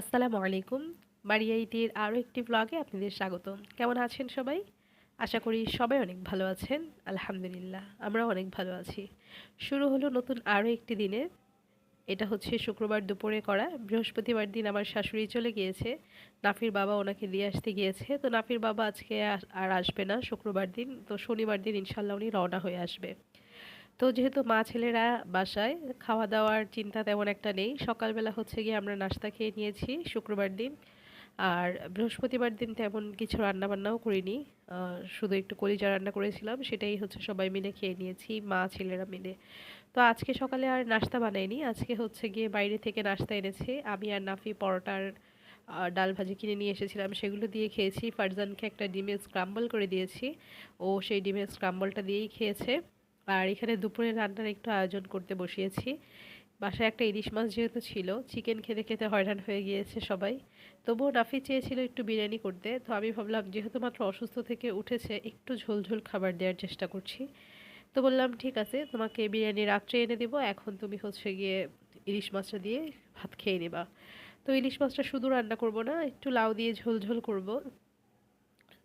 আসসালামু আলাইকুম। মারিয়া ইটির আরও একটি ব্লগে আপনাদের স্বাগত কেমন আছেন সবাই? আশা করি সবাই অনেক ভালো আছেন। আলহামদুলিল্লাহ, আমরাও অনেক ভালো আছি। শুরু হলো নতুন আরও একটি দিনের। এটা হচ্ছে শুক্রবার দুপুরে করা। বৃহস্পতিবার দিন আমার শাশুড়ি চলে গিয়েছে। নাফির বাবা ওনাকে দিয়ে আসতে গিয়েছে। তো নাফির বাবা আজকে আর আসবে না শুক্রবার দিন। তো শনিবার দিন ইনশাল্লাহ উনি রওনা হয়ে আসবে। তো যেহেতু মা ছেলেরা বাসায় খাওয়া দাওয়ার চিন্তা তেমন একটা নেই। সকালবেলা হচ্ছে গিয়ে আমরা নাস্তা খেয়ে নিয়েছি শুক্রবার দিন। আর বৃহস্পতিবার দিন তেমন কিছু রান্না বান্নাও করিনি শুধু একটু কলিজা রান্না করেছিলাম, সেটাই হচ্ছে সবাই মিলে খেয়ে নিয়েছি, মা ছেলেরা মিলে। তো আজকে সকালে আর নাস্তা বানাইনি, আজকে হচ্ছে গিয়ে বাইরে থেকে নাস্তা এনেছে। আমি আর নাফি পরোটার ডাল ভাজি কিনে নিয়ে এসেছিলাম, সেগুলো দিয়ে খেয়েছি। ফারজানকে একটা ডিমের স্ক্রাম্বল করে দিয়েছি। ও সেই ডিমের স্ক্রাম্বলটা দিয়েই খেয়েছে। আর এখানে দুপুরে রান্নার একটু আয়োজন করতে বসিয়েছি। বাসায় একটা ইলিশ মাছ যেহেতু ছিল চিকেন খেতে খেতে হয়রান হয়ে গিয়েছে সবাই। তবুও নাফি চেয়েছিল একটু বিরিয়ানি করতে, তো আমি ভাবলাম যেহেতু মাত্র অসুস্থ থেকে উঠেছে, একটু ঝোল ঝোল খাবার দেওয়ার চেষ্টা করছি। তো বললাম, ঠিক আছে, তোমাকে বিরিয়ানি রাত্রে এনে দেবো, এখন তুমি হচ্ছে গিয়ে ইলিশ মাছটা দিয়ে ভাত খেয়ে নেবা। তো ইলিশ মাছটা শুধু রান্না করব না, একটু লাউ দিয়ে ঝোল ঝোল করব।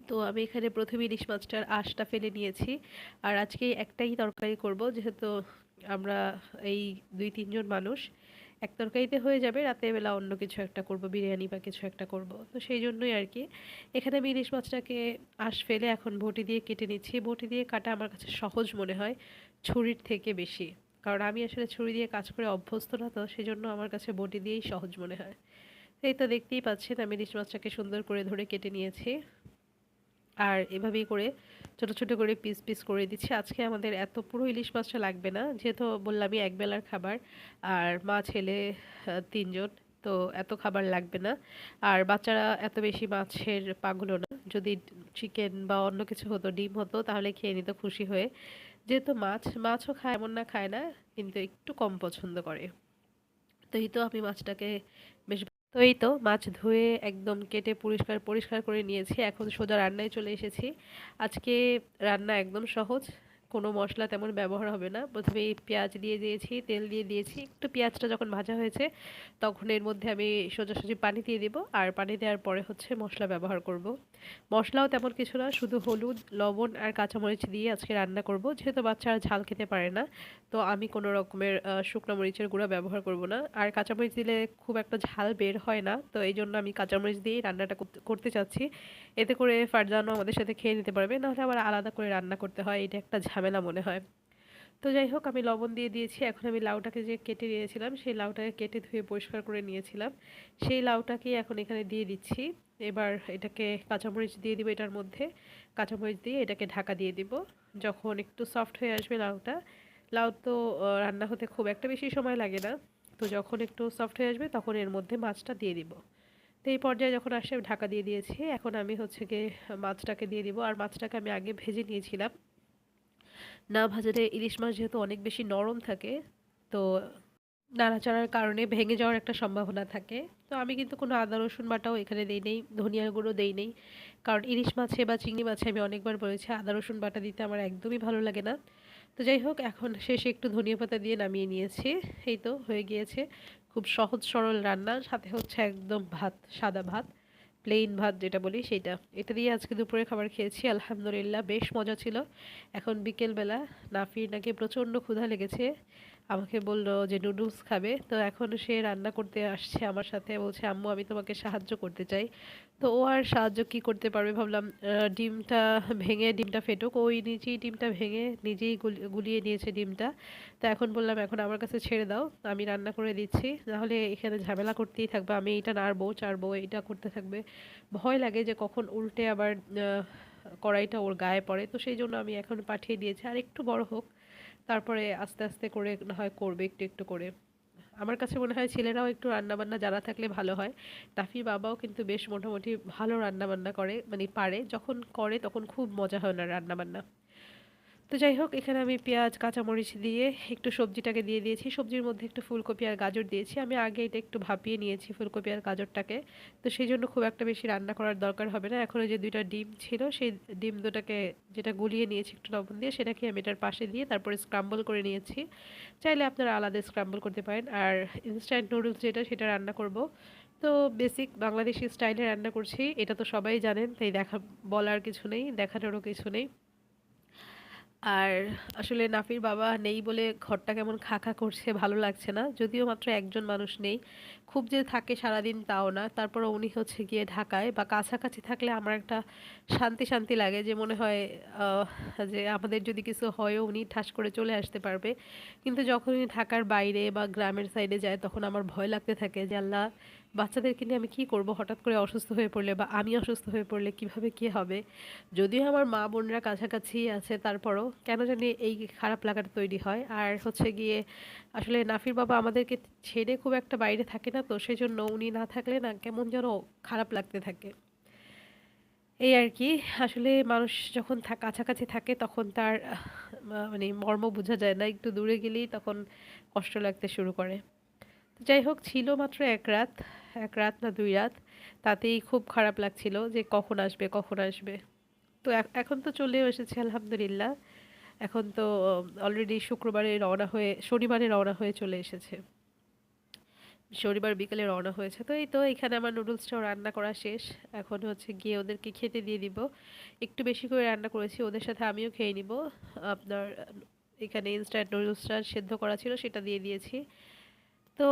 তো আমি এখানে প্রথমে ইলিশ মাছটার আঁশটা ফেলে নিয়েছি। আর আজকে একটাই তরকারি করব, যেহেতু আমরা এই দুই, তিনজন মানুষ। এক তরকারিতে হয়ে যাবে রাতের বেলা অন্য কিছু একটা করব, বিরিয়ানি বা কিছু একটা করব। তো সেই জন্যই আর কি। এখানে আমি ইলিশ মাছটাকে আঁশ ফেলে এখন বটি দিয়ে কেটে নিচ্ছি। বটি দিয়ে কাটা আমার কাছে সহজ মনে হয়, ছুরির থেকে বেশি। কারণ আমি আসলে ছুরি দিয়ে কাজ করে অভ্যস্ত না তো সেই জন্য আমার কাছে বটি দিয়েই সহজ মনে হয়। এই তো দেখতেই পাচ্ছেন, আমি ইলিশ মাছটাকে সুন্দর করে ধরে কেটে নিয়েছি। আর এভাবেই করে ছোট ছোট করে পিস পিস করে দিচ্ছি। আজকে আমাদের এত পুরো ইলিশ মাছটা লাগবে না। যেহেতু বললামই একবেলার খাবার আর মা, ছেলে তিনজন, তো এত খাবার লাগবে না। আর বাচ্চারা এত বেশি মাছের পাগলও না। যদি চিকেন বা অন্য কিছু হতো, ডিম হতো, তাহলে খেয়ে নিত খুশি হয়ে। যেহেতু মাছ, মাছও খায়, এমন না খায় না, কিন্তু একটু কম পছন্দ করে। তো এই তো আমি মাছটাকে বেশ তো এই তো মাছ ধুয়ে একদম কেটে পরিষ্কার পরিষ্কার করে নিয়েছি। এখন সোজা রান্নায় চলে এসেছি। আজকে রান্না একদম সহজ। কোনো মশলা তেমন ব্যবহার হবে না। প্রথমে পেঁয়াজ দিয়ে দিয়েছি, তেল দিয়ে দিয়েছি। একটু পেঁয়াজটা যখন ভাজা হয়েছে, তখন এর মধ্যে আমি সোজাসুজি পানি দিয়ে দেবো। আর পানি দেওয়ার পরে হচ্ছে মশলা ব্যবহার করব। মশলাও তেমন কিছু না, শুধু হলুদ, লবণ আর কাঁচামরিচ দিয়ে আজকে রান্না করব। যেহেতু বাচ্চারা ঝাল খেতে পারে না, তো আমি কোনো রকমের শুকনো মরিচের গুঁড়া ব্যবহার করব না। আর কাঁচামরিচ দিলে খুব একটা ঝাল বের হয় না, তো এই জন্য আমি কাঁচামরিচ দিয়েই রান্নাটা করতে চাচ্ছি। এতে করে ফারজানও আমাদের সাথে খেয়ে নিতে পারবে, নাহলে আবার আলাদা করে রান্না করতে হয়। এটা একটা ঝামেলা। মনে হয়। তো যাই হোক, আমি লবণ দিয়ে দিয়েছি। এখন আমি লাউটাকে যে কেটে নিয়েছিলাম, সেই লাউটাকে কেটে ধুয়ে পরিষ্কার করে নিয়েছিলাম। সেই লাউটাকে এখন এখানে দিয়ে দিচ্ছি। এবার এটাকে কাঁচামরিচ দিয়ে দিব এটার মধ্যে। কাঁচামরিচ দিয়ে এটাকে ঢাকা দিয়ে দিব। যখন একটু সফট হয়ে আসবে লাউটা, লাউ তো রান্না হতে খুব একটা বেশি সময় লাগে না। তো যখন একটু সফট হয়ে আসবে, তখন এর মধ্যে মাছটা দিয়ে দিব। তো এই পর্যায়ে যখন আসে ঢাকা দিয়ে দিয়েছি। এখন আমি হচ্ছে গিয়ে মাছটাকে দিয়ে দিব। আর মাছটাকে আমি আগে ভেজে নিয়েছিলাম। না ভাজালে ইলিশ মাছ যেহেতু অনেক বেশি নরম থাকে, তো নাড়াচাড়ার কারণে ভেঙে যাওয়ার একটা সম্ভাবনা থাকে। তো আমি কিন্তু কোনো আদা, রসুন বাটাও এখানে দেই নেই, ধনিয়ার গুঁড়ো দেই নেই। কারণ ইলিশ মাছে বা চিংড়ি মাছে আমি অনেকবার বলেছি, আদা, রসুন বাটা দিতে আমার একদমই ভালো লাগে না। তো যাই হোক, এখন শেষে একটু ধনিয়া পাতা দিয়ে নামিয়ে নিয়েছি। এই তো, হয়ে গিয়েছে। খুব সহজ, সরল রান্না, সাথে হচ্ছে একদম ভাত, সাদা ভাত। প্লেন ভাত যেটা বলি সেটা। এটা দিয়ে আজকে দুপুরে খাবার খেয়েছি, আলহামদুলিল্লাহ, বেশ মজা ছিল। এখন বিকেলবেলা নাফির নাকি প্রচণ্ড ক্ষুধা লেগেছে। আমাকে বলল যে নুডলস খাবে। তো এখন সে রান্না করতে আসছে আমার সাথে। বলছে, আম্মু, আমি তোমাকে সাহায্য করতে চাই। তো ও আর সাহায্য কি করতে পারবে ভাবলাম ডিমটা ভেঙে ডিমটা ফেটুক। ওই নিজেই ডিমটা ভেঙে নিজেই গুলি- গুলিয়ে নিয়েছে ডিমটা। তো এখন বললাম, এখন আমার কাছে ছেড়ে দাও, আমি রান্না করে দিচ্ছি। নাহলে এখানে ঝামেলা করতেই থাকবে। আমি এটা নাড়বো, চাড়বো, এটা করতে থাকবে। ভয় লাগে যে কখন উল্টে আবার কড়াইটা ওর গায়ে পড়ে। তো সেই জন্য আমি এখন পাঠিয়ে দিয়েছি। আর একটু বড় হোক তারপরে আস্তে আস্তে করে না হয় করবে একটু একটু করে। আমার কাছে মনে হয় ছেলেরাও একটু রান্নাবান্না জানা থাকলে ভালো হয়। তাফি বাবাও কিন্তু বেশ মোটামুটি ভালো রান্নাবান্না করে মানে পারে। যখন করে তখন খুব মজা হয় না রান্নাবান্না। তো যাই হোক এখানে আমি পেঁয়াজ, কাঁচামরিচ দিয়ে একটু সবজিটাকে দিয়ে দিয়েছি। সবজির মধ্যে একটু ফুলকপি আর গাজর দিয়েছি। আমি আগে এটা একটু ভাপিয়ে নিয়েছি ফুলকপি আর গাজরটাকে। তো সেই জন্য খুব একটা বেশি রান্না করার দরকার হবে না। এখন ওই যে দুইটা ডিম ছিল, সেই ডিম দুটাকে যেটা গুলিয়ে নিয়েছি একটু লবণ দিয়ে, সেটাকে আমি এটার পাশে দিয়ে তারপরে স্ক্রাম্বল করে নিয়েছি। চাইলে আপনারা আলাদা স্ক্রাম্বল করতে পারেন। আর ইনস্ট্যান্ট নুডলস যেটা, সেটা রান্না করব। তো বেসিক বাংলাদেশি স্টাইলে রান্না করছি। এটা তো সবাই জানেন, তাই দেখা বলার কিছু নেই, দেখানোরও কিছু নেই। আর আসলে নাফির বাবা নেই বলে ঘরটা কেমন খা খা করছে ভালো লাগছে না, যদিও মাত্র একজন মানুষ নেই। খুব যে থাকে সারাদিন তাও না, তারপর উনি হচ্ছে গিয়ে ঢাকায় বা কাছাকাছি থাকলে আমার একটা শান্তি শান্তি লাগে যে মনে হয় যে আমাদের যদি কিছু হয়ও উনি ঠাস করে চলে আসতে পারবে। কিন্তু যখন উনি ঢাকার বাইরে বা গ্রামের সাইডে যায় তখন আমার ভয় লাগতে থাকে যে আল্লাহ বাচ্চাদেরকে নিয়ে আমি কি করব? হঠাৎ করে অসুস্থ হয়ে পড়লে বা আমি অসুস্থ হয়ে পড়লে কীভাবে কি হবে? যদিও আমার মা বোনরা কাছাকাছি আছে, তারপরও কেন জানি এই খারাপ লাগাটা তৈরি হয়। আর হচ্ছে গিয়ে আসলে নাফির বাবা আমাদেরকে ছেড়ে খুব একটা বাইরে থাকে না তো সেই জন্য উনি না থাকলে না কেমন যেন খারাপ লাগতে থাকে। এই আর কি, আসলে মানুষ যখন কাছাকাছি থাকে তখন তার মানে মর্ম বোঝা যায় না, একটু দূরে গেলেই তখন কষ্ট লাগতে শুরু করে। যাই হোক, ছিল মাত্র এক রাত এক রাত না দুই রাত। তাতেই খুব খারাপ লাগছিল যে কখন আসবে কখন আসবে। তো এখন তো চলেও এসেছে, আলহামদুলিল্লাহ। এখন তো অলরেডি শুক্রবারে রওনা হয়ে, শনিবারে রওনা হয়ে চলে এসেছে। শনিবার বিকেলে রওনা হয়েছে। তো এই তো, এখানে আমার নুডলসটাও রান্না করা শেষ। এখন হচ্ছে গিয়ে ওদেরকে খেতে দিয়ে দিব। একটু বেশি করে রান্না করেছি, ওদের সাথে আমিও খেয়ে নিব। আপনার, এখানে ইনস্ট্যান্ট নুডলসটা সেদ্ধ করা ছিল, সেটা দিয়ে দিয়েছি। তো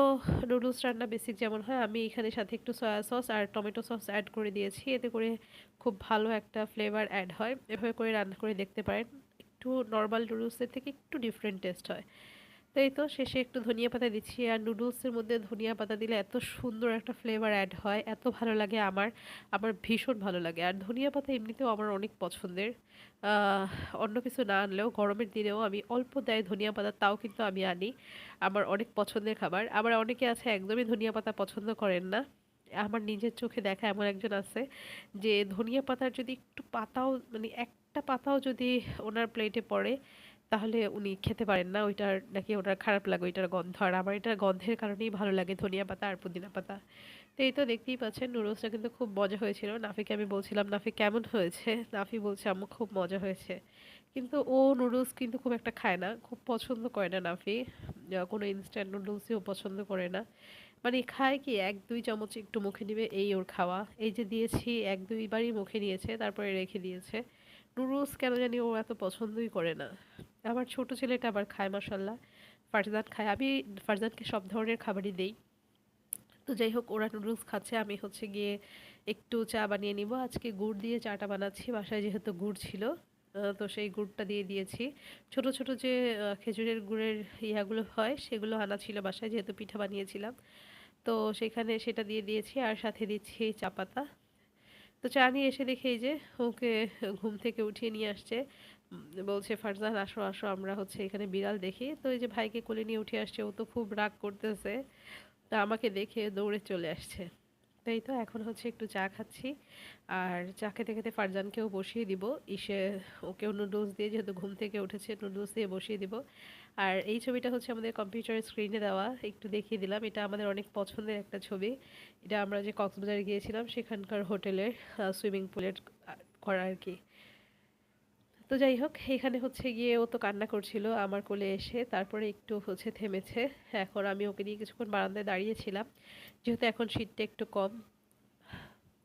নুডলস রান্না বেসিক যেমন হয়, আমি এখানে সাথে একটু সয়া সস আর টমেটো সস অ্যাড করে দিয়েছি। এতে করে খুব ভালো একটা ফ্লেভার অ্যাড হয়। এভাবে করে রান্না করে দেখতে পারেন। একটু নর্মাল নুডলসের থেকে একটু ডিফারেন্ট টেস্ট হয়। তো এই তো শেষে একটু ধনিয়া পাতা দিচ্ছি। আর নুডলসের মধ্যে ধনিয়া পাতা দিলে এত সুন্দর একটা ফ্লেভার অ্যাড হয়, এত ভালো লাগে আমার। আমার ভীষণ ভালো লাগে। আর ধনিয়া পাতা এমনিতেও আমার অনেক পছন্দের। অন্য কিছু না আনলেও গরমের দিনেও আমি অল্প দেয় ধনিয়া পাতা, তাও কিন্তু আমি আনি। আমার অনেক পছন্দের খাবার। আবার অনেকে আছে একদমই ধনিয়া পাতা পছন্দ করেন না। আমার নিজের চোখে দেখা এমন একজন আছে যে ধনিয়া পাতার যদি একটু পাতাও মানে একটা পাতাও যদি ওনার প্লেটে পড়ে তাহলে উনি খেতে পারেন না, ওইটার নাকি ওটার খারাপ লাগে, ওইটার গন্ধ। আর আমার এটা গন্ধের কারণেই ভালো লাগে ধনিয়া পাতা আর পুদিনা পাতা। তো এই তো দেখতেই পাচ্ছেন, নুডলসটা কিন্তু খুব মজা হয়েছিল। নাফিকে আমি বলছিলাম, নাফি, কেমন হয়েছে? নাফি বলছে আমার খুব মজা হয়েছে। কিন্তু ও নুডলস কিন্তু খুব একটা খায় না, খুব পছন্দ করে না নাফি। কোনো ইনস্ট্যান্ট নুডলসই ও পছন্দ করে না। মানে খায় কি, এক, দুই চামচ একটু মুখে নিবে, এই ওর খাওয়া। এই যে দিয়েছি, এক, দুইবারই মুখে নিয়েছে, তারপরে রেখে দিয়েছে। নুডলস কেন জানি ও এত পছন্দই করে না। আমার ছোট ছেলেটা আবার খায় মশাল্লা ফারজান খায়। আমি ফারজানকে সব ধরনের খাবারই দেই। তো যাই হোক, ওরা নুডলস খাচ্ছে। আমি হচ্ছে গিয়ে একটু চা বানিয়ে নিব। আজকে গুড় দিয়ে চাটা বানাচ্ছি। বাসায় যেহেতু গুড় ছিল তো সেই গুড়টা দিয়ে দিয়েছি। ছোট ছোট যে খেজুরের গুড়ের ইয়াগুলো হয়, সেগুলো আনা ছিল বাসায়, যেহেতু পিঠা বানিয়েছিলাম। তো সেখানে সেটা দিয়ে দিয়েছি। আর সাথে দিচ্ছি চা পাতা। তো চা নিয়ে এসে দেখে এই যে ওকে ঘুম থেকে উঠিয়ে নিয়ে আসছে। বলছে, ফারজান, আসো আসো, আমরা হচ্ছে এখানে বিড়াল দেখি। তো এই যে ভাইকে কোলে নিয়ে উঠে আসছে, ও তো খুব রাগ করতেছে। তা আমাকে দেখে দৌড়ে চলে আসছে। তাই তো এখন হচ্ছে একটু চা খাচ্ছি। আর চা খেতে খেতে ফারজানকেও বসিয়ে দিব। ইসে ওকেও নুডলস দিয়ে, যেহেতু ঘুম থেকে উঠেছে, নুডলস দিয়ে বসিয়ে দিব। আর এই ছবিটা হচ্ছে আমাদের কম্পিউটারের স্ক্রিনে দেওয়া। একটু দেখিয়ে দিলাম, এটা আমাদের অনেক পছন্দের একটা ছবি। এটা আমরা যে কক্সবাজারে গিয়েছিলাম, সেখানকার হোটেলের সুইমিং পুলের করা আর কি। তো যাই হোক, এখানে হচ্ছে গিয়ে ও তো কান্না করছিল আমার কোলে এসে, তারপরে একটু হচ্ছে থেমেছে। এখন আমি ওকে নিয়ে কিছুক্ষণ বারান্দায় দাঁড়িয়েছিলাম যেহেতু এখন শীতটা একটু কম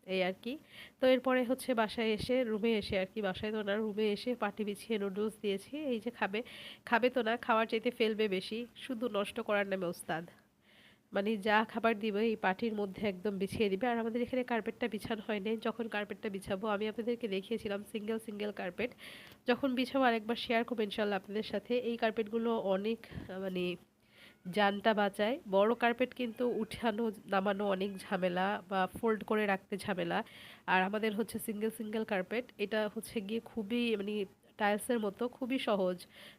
এই আর কি। তো এরপরে হচ্ছে বাসায় এসে রুমে এসে আর কি, বাসায় তো না রুমে এসে পাটি বিছিয়ে নুডলস দিয়েছি। এই যে খাবে খাবে তো না, খাওয়ার চাইতে ফেলবে বেশি, শুধু নষ্ট করার নামে ওস্তাদ। মানে যা খাবার দিবে এই পাটির মধ্যে একদম বিছিয়ে দিবে। আর আমাদের এখানে কার্পেটটা বিছানো হয়নি যখন কার্পেটটা বিছাবো, আমি আপনাদেরকে দেখিয়েছিলাম সিঙ্গেল সিঙ্গেল কার্পেট যখন বিছাবো আরেকবার শেয়ার করব ইনশাল্লাহ আপনাদের সাথে। এই কার্পেটগুলো অনেক মানে জানটা বাঁচায়। বড় কার্পেট কিন্তু উঠানো, নামানো অনেক ঝামেলা বা ফোল্ড করে রাখতে ঝামেলা। আর আমাদের হচ্ছে সিঙ্গেল সিঙ্গেল কার্পেট এটা হচ্ছে গিয়ে খুবই মানে টাইলসের মতো, খুবই সহজ।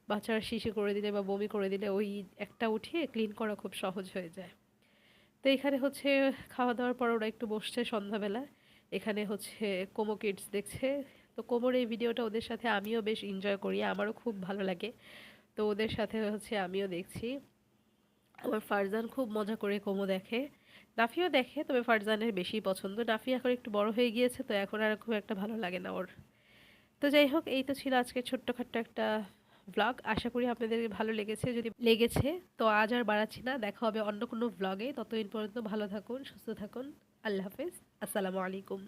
বাচ্চারা শিশি করে দিলে বা বমি করে দিলে ওই একটা উঠিয়ে ক্লিন করা খুব সহজ হয়ে যায়। তো এখানে হচ্ছে খাওয়া দাওয়ার পর ওরা একটু বসছে সন্ধ্যাবেলা। এখানে হচ্ছে কোমো কিডস দেখছে। তো কোমোর এই ভিডিওটা ওদের সাথে আমিও বেশ এনজয় করি, আমারও খুব ভালো লাগে। তো ওদের সাথে হচ্ছে আমিও দেখছি। আমার ফারজান খুব মজা করে কোমো দেখে। নাফিও দেখে, তবে ফারজানের বেশি পছন্দ। নাফি এখন একটু বড় হয়ে গিয়েছে, তো এখন আর খুব একটা ভালো লাগে না ওর। তো যাই হোক, এই তো ছিল আজকে ছোট্টখাট্ট একটা ব্লগ আশা করি আপনাদের ভালো লেগেছে, যদি লেগেছে, তো আজ আর বাড়াচ্ছি না। দেখা হবে অন্য কোনো ব্লগে ততদিন পর্যন্ত ভালো থাকুন, সুস্থ থাকুন। আল্লাহ হাফেজ। আসসালামু আলাইকুম।